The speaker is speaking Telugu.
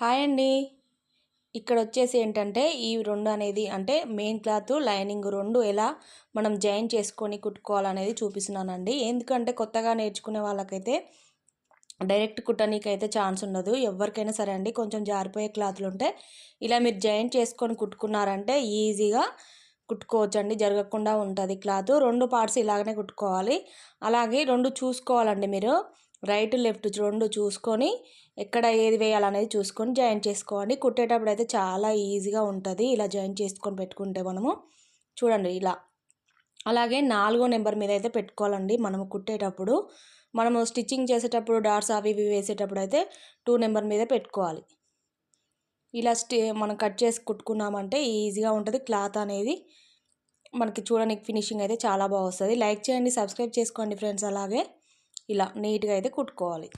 హాయ్ అండి. ఇక్కడ వచ్చేసి ఏంటంటే ఈ రెండు అనేది అంటే మెయిన్ క్లాత్ లైనింగ్ రెండు ఎలా మనం జాయిన్ చేసుకొని కుట్టుకోవాలనేది చూపిస్తున్నానండి. ఎందుకంటే కొత్తగా నేర్చుకునే వాళ్ళకైతే డైరెక్ట్ కుట్టనీకైతే అయితే ఛాన్స్ ఉండదు. ఎవరికైనా సరే అండి కొంచెం జారిపోయే క్లాత్లు ఉంటే ఇలా మీరు జాయిన్ చేసుకొని కుట్టుకున్నారంటే ఈజీగా కుట్టుకోవచ్చండి. జరగకుండా ఉంటుంది క్లాత్. రెండు పార్ట్స్ ఇలాగనే కుట్టుకోవాలి. అలాగే రెండు చూసుకోవాలండి మీరు. రైట్ లెఫ్ట్ రెండు చూసుకొని ఎక్కడ ఏది వేయాలనేది చూసుకొని జాయిన్ చేసుకోండి. కుట్టేటప్పుడు అయితే చాలా ఈజీగా ఉంటుంది. ఇలా జాయిన్ చేసుకొని పెట్టుకుంటే మనము చూడండి ఇలా. అలాగే నాలుగో నెంబర్ మీద అయితే పెట్టుకోవాలండి మనము కుట్టేటప్పుడు. మనము స్టిచ్చింగ్ చేసేటప్పుడు డాట్స్ అవి ఇవి వేసేటప్పుడు అయితే టూ నెంబర్ మీద పెట్టుకోవాలి. ఇలా స్టి మనం కట్ చేసి కుట్టుకున్నామంటే ఈజీగా ఉంటుంది. క్లాత్ అనేది మనకి చూడడానికి ఫినిషింగ్ అయితే చాలా బాగా వస్తుంది. లైక్ చేయండి సబ్స్క్రైబ్ చేసుకోండి ఫ్రెండ్స్ అలాగే. ఇలా నీట్గా అయితే కుట్టుకోవాలి.